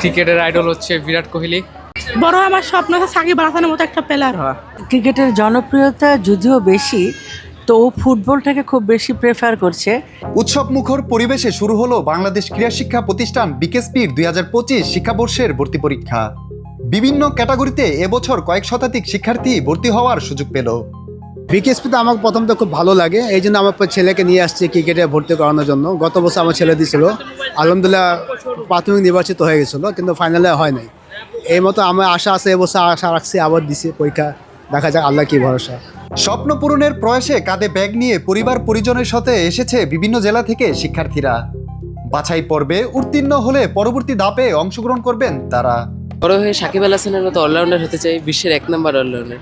ক্রিকেটের আইডল হচ্ছে বিরাট কোহলি। বড় আমার স্বপ্ন আছে সাকিব আল হাসানের মতো একটা প্লেয়ার হওয়া। ক্রিকেটের জনপ্রিয়তা যদিও বেশি তো ও ফুটবলটাকে খুব বেশি প্রেফার করছে। উৎসব মুখর পরিবেশে শুরু হলো বাংলাদেশ ক্রীড়া শিক্ষা প্রতিষ্ঠান বিকেএসপির দুই হাজার পঁচিশ শিক্ষাবর্ষের ভর্তি পরীক্ষা। বিভিন্ন ক্যাটাগরিতে এবছর কয়েক শতাধিক শিক্ষার্থী ভর্তি হওয়ার সুযোগ পেল। বিকেএসপিতে আমাকে প্রথম তো খুব ভালো লাগে এই জন্য আমার ছেলেকে নিয়ে আসছি ক্রিকেটে ভর্তি করানোর জন্য। গত বছর আমার ছেলে দিয়েছিল আলহামদুলিল্লাহ প্রাথমিক নির্বাচিত হয়ে গেছিল কিন্তু ফাইনালে হয় নাই। এই মতো আমার আশা আছে এবছর আশা রাখছি আবার দিছি পরীক্ষা। দেখা যাক আল্লাহ কি ভরসা। স্বপ্ন পূরণের প্রয়াসে কাঁধে ব্যাগ নিয়ে পরিবার পরিজনের সাথে এসেছে বিভিন্ন জেলা থেকে শিক্ষার্থীরা। বাছাই পর্বে উত্তীর্ণ হলে পরবর্তী ধাপে অংশগ্রহণ করবেন তারা। বড় হয়ে সাকিব আল হাসানের মতো অলরাউন্ডার হতে চাই বিশ্বের এক নম্বর অলরাউন্ডার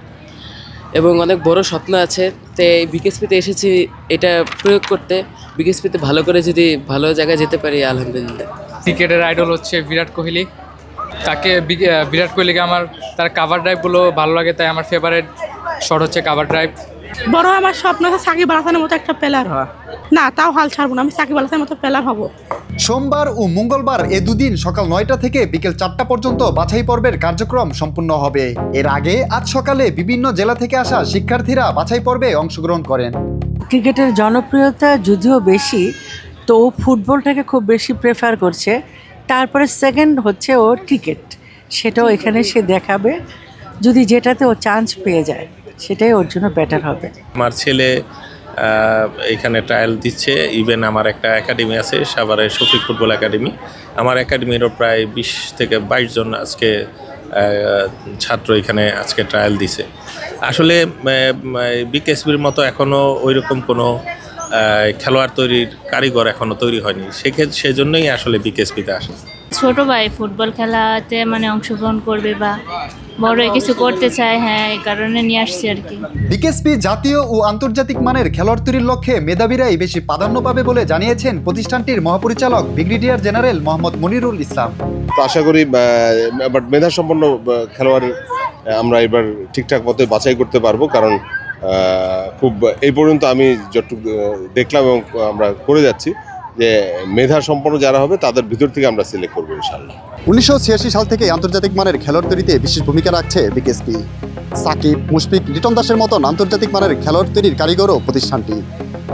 এবং অনেক বড় স্বপ্ন আছে। তো এই বিকেএসপিতে এসেছি, এটা প্রয়োগ করতে। বিকেএসপিতে ভালো করে যদি ভালো জায়গায় যেতে পারি, আলহামদুলিল্লাহ। ক্রিকেটের আইডল হচ্ছে বিরাট কোহলি। তাকে বিরাট কোহলিকে আমার, তার কাভার ড্রাইভগুলো ভালো লাগে, তাই আমার ফেভারেট শট হচ্ছে কাভার ড্রাইভ বড় আমার স্বপ্ন আছে সাকিব আল হাসানের মতো একটা প্লেয়ার হওয়া। না তাও হাল ছাড়বো না আমি সাকিব আল হাসানের মতো প্লেয়ার হব। সোমবার ও মঙ্গলবার এ দুদিন সকাল নয়টা থেকে বিকেল চারটা পর্যন্ত বাছাই পর্বের কার্যক্রম সম্পূর্ণ হবে। এর আগে আজ সকালে বিভিন্ন জেলা থেকে আসা শিক্ষার্থীরা বাছাই পর্বে অংশগ্রহণ করেন। ক্রিকেটের জনপ্রিয়তা যদিও বেশি তো ও ফুটবলটাকে খুব বেশি প্রেফার করছে। তারপরে সেকেন্ড হচ্ছে ওর ক্রিকেট সেটাও এখানে সে দেখাবে। যদি যেটাতে ও চান্স পেয়ে যায়। সেটাই ওর জন্য বেটার হবে। আমার ছেলে এখানে ট্রায়াল দিচ্ছে। ইভেন আমার একটা একাডেমি আছে সাভারে শফিক ফুটবল একাডেমি আমার একাডেমিরও প্রায় বিশ থেকে বাইশ জন আজকে ছাত্র এখানে আজকে ট্রায়াল দিছে। আসলে বিকেএসবির মতো এখনও ওইরকম কোনো খেলোয়াড় তৈরির কারিগর এখনও তৈরি হয়নি। সেক্ষেত্রে সেজন্যই আসলে বিকেএসপিতে আসে। ছোট ভাই ফুটবল খেলাতে মানে অংশগ্রহণ করবে বা বড় কিছু করতে চায় হ্যাঁ এই কারণে নিয়ে আসছি আর কি। বিকেএসপি জাতীয় ও আন্তর্জাতিক মানের খেলোয়াড় তৈরির লক্ষ্যে মেধাবীরাই বেশি প্রাধান্য পাবে বলে জানিয়েছেন প্রতিষ্ঠানটির মহাপরিচালক ব্রিগেডিয়ার জেনারেল মোহাম্মদ মনিরুল ইসলাম। তো আশা করি বাট মেধা সম্পন্ন খেলোয়াড় আমরা এবার ঠিকঠাক মতো বাছাই করতে পারব কারণ আহ, খুব এই পর্যন্ত আমি যতটুকু দেখলাম এবং আমরা করে যাচ্ছি। যে মেধা সম্পন্ন যারা হবে, তাদের ভিতর থেকে আমরা সিলেক্ট করব ইনশাল্লাহ উনিশশো সাল থেকে আন্তর্জাতিক মানের খেলোয়াড় তৈরিতে বিশেষ ভূমিকা রাখছে বিকেএসপি। সাকিব, মুশফিক, লিটন দাসের মতন আন্তর্জাতিক মানের খেলোয়াড় তৈরির কারিগরও প্রতিষ্ঠানটি।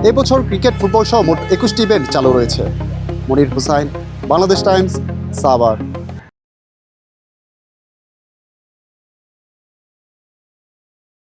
এবছর ক্রিকেট, ফুটবল সহ মোট একুশটি ইভেন্ট চালু রয়েছে। মনির হুসাইন, বাংলাদেশ টাইমস, সাভার।